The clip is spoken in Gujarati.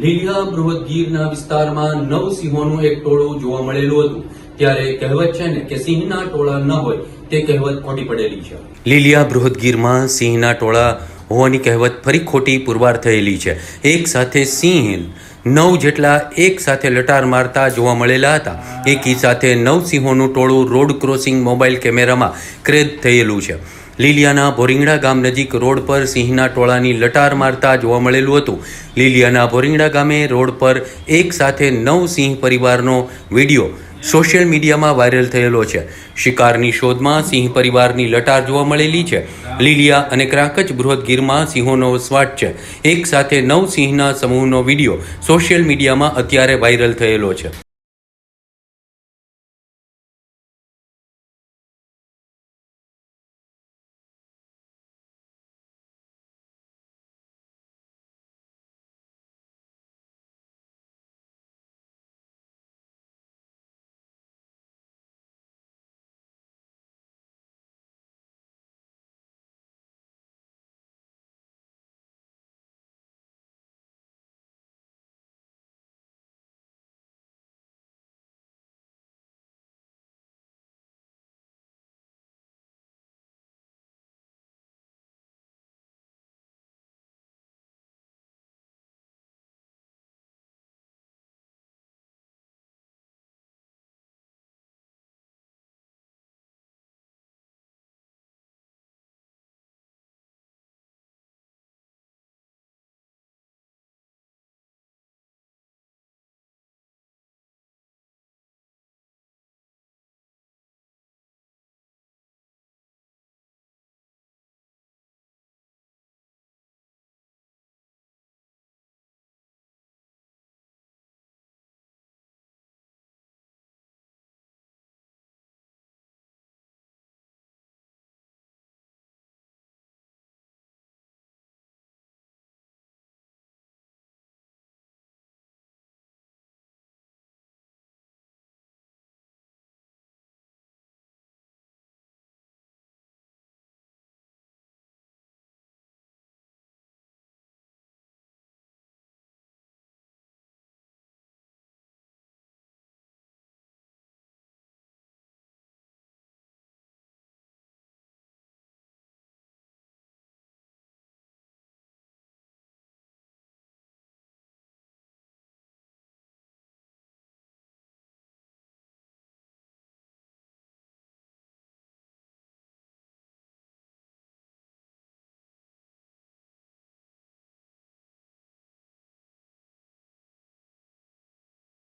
લીલિયા બૃહદ ગીરના વિસ્તારમાં નવ સિંહોનું એક ટોળું જોવા મળેલું હતું. ત્યારે કહેવત છે ને કે સિંહના ટોળા ન હોય તે કહેવત ખોટી પડેલી છે. લીલિયા બૃહદ ગીરમાં સિંહના ટોળા હોવાની કહેવત ફરી ખોટી પુરવાર થયેલી છે. એક સાથે સિંહ નવ જેટલા એક સાથે લટાર મારતા જોવા મળેલા હતા. એકી સાથે નવ સિંહોનું ટોળું રોડ ક્રોસિંગ મોબાઈલ કેમેરામાં ક્રેદ થયેલું છે. લીલિયાના ભોરિંગડા ગામ નજીક રોડ પર સિંહના ટોળાની લટાર મારતા જોવા મળેલું હતું. લીલિયાના ભોરિંગડા ગામે રોડ પર એક સાથે નવ સિંહ પરિવારનો વીડિયો સોશિયલ મીડિયામાં વાયરલ થયેલો છે. શિકારની શોધમાં સિંહ પરિવારની લટાર જોવા મળેલી છે. લીલિયા અને ક્રાંકચ બૃહદ ગીરમાં સિંહોનો વસવાટ છે. એક સાથે નવ સિંહના સમૂહનો વીડિયો સોશિયલ મીડિયામાં અત્યારે વાયરલ થયેલો છે.